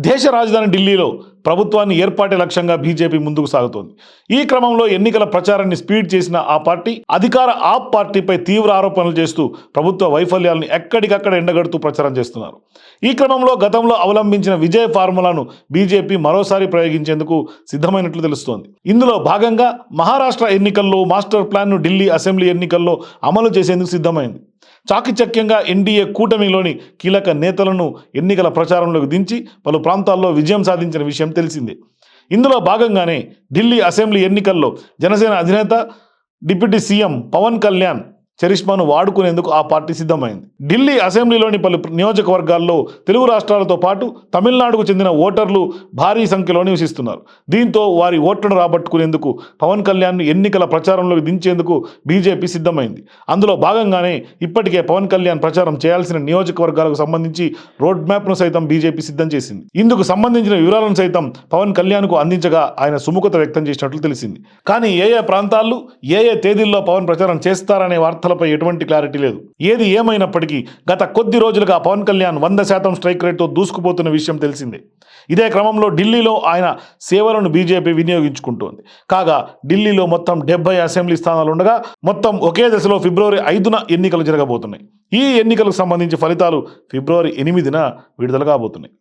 దేశ రాజధాని ఢిల్లీలో ప్రభుత్వాన్ని ఏర్పాటే లక్ష్యంగా బీజేపీ ముందుకు సాగుతోంది. ఈ క్రమంలో ఎన్నికల ప్రచారాన్ని స్పీడ్ చేసిన ఆ పార్టీ అధికార ఆప్ పార్టీపై తీవ్ర ఆరోపణలు చేస్తూ ప్రభుత్వ వైఫల్యాలను ఎక్కడికక్కడ ఎండగడుతూ ప్రచారం చేస్తున్నారు. ఈ క్రమంలో గతంలో అవలంబించిన విజయ ఫార్ములాను బీజేపీ మరోసారి ప్రయోగించేందుకు సిద్ధమైనట్లు తెలుస్తోంది. ఇందులో భాగంగా మహారాష్ట్ర ఎన్నికల్లో మాస్టర్ ప్లాన్ను ఢిల్లీ అసెంబ్లీ ఎన్నికల్లో అమలు చేసేందుకు సిద్ధమైంది. చాకచక్యంగా ఎన్డీఏ కూటమిలోని కీలక నేతలను ఎన్నికల ప్రచారంలోకి దించి పలు ప్రాంతాల్లో విజయం సాధించిన విషయం తెలిసిందే. ఇందులో భాగంగానే ఢిల్లీ అసెంబ్లీ ఎన్నికల్లో జనసేన అధినేత డిప్యూటీ సీఎం పవన్ కళ్యాణ్ చరిష్మాను వాడుకునేందుకు ఆ పార్టీ సిద్ధమైంది. ఢిల్లీ అసెంబ్లీలోని పలు నియోజకవర్గాల్లో తెలుగు రాష్ట్రాలతో పాటు తమిళనాడుకు చెందిన ఓటర్లు భారీ సంఖ్యలో నివసిస్తున్నారు. దీంతో వారి ఓట్లను రాబట్టుకునేందుకు పవన్ కళ్యాణ్ ఎన్నికల ప్రచారంలోకి దించేందుకు బీజేపీ సిద్ధమైంది. అందులో భాగంగానే ఇప్పటికే పవన్ కళ్యాణ్ ప్రచారం చేయాల్సిన నియోజకవర్గాలకు సంబంధించి రోడ్ మ్యాప్ను సైతం బీజేపీ సిద్ధం చేసింది. ఇందుకు సంబంధించిన వివరాలను సైతం పవన్ కళ్యాణ్కు అందించగా ఆయన సుముఖత వ్యక్తం చేసినట్లు తెలిసింది. కానీ ఏ ఏ ప్రాంతాల్లో ఏ ఏ తేదీల్లో పవన్ ప్రచారం చేస్తారనే అంశాలపై ఎటువంటి క్లారిటీ లేదు. ఏది ఏమైనప్పటికీ గత కొద్ది రోజులుగా పవన్ కళ్యాణ్ వంద శాతం స్ట్రైక్ రేట్తో దూసుకుపోతున్న విషయం తెలిసిందే. ఇదే క్రమంలో ఢిల్లీలో ఆయన సేవలను బీజేపీ వినియోగించుకుంటోంది. కాగా ఢిల్లీలో మొత్తం డెబ్బై అసెంబ్లీ స్థానాలు ఉండగా మొత్తం ఒకే దశలో ఫిబ్రవరి ఐదున ఎన్నికలు జరగబోతున్నాయి. ఈ ఎన్నికలకు సంబంధించి ఫలితాలు ఫిబ్రవరి ఎనిమిదిన విడుదల కాబోతున్నాయి.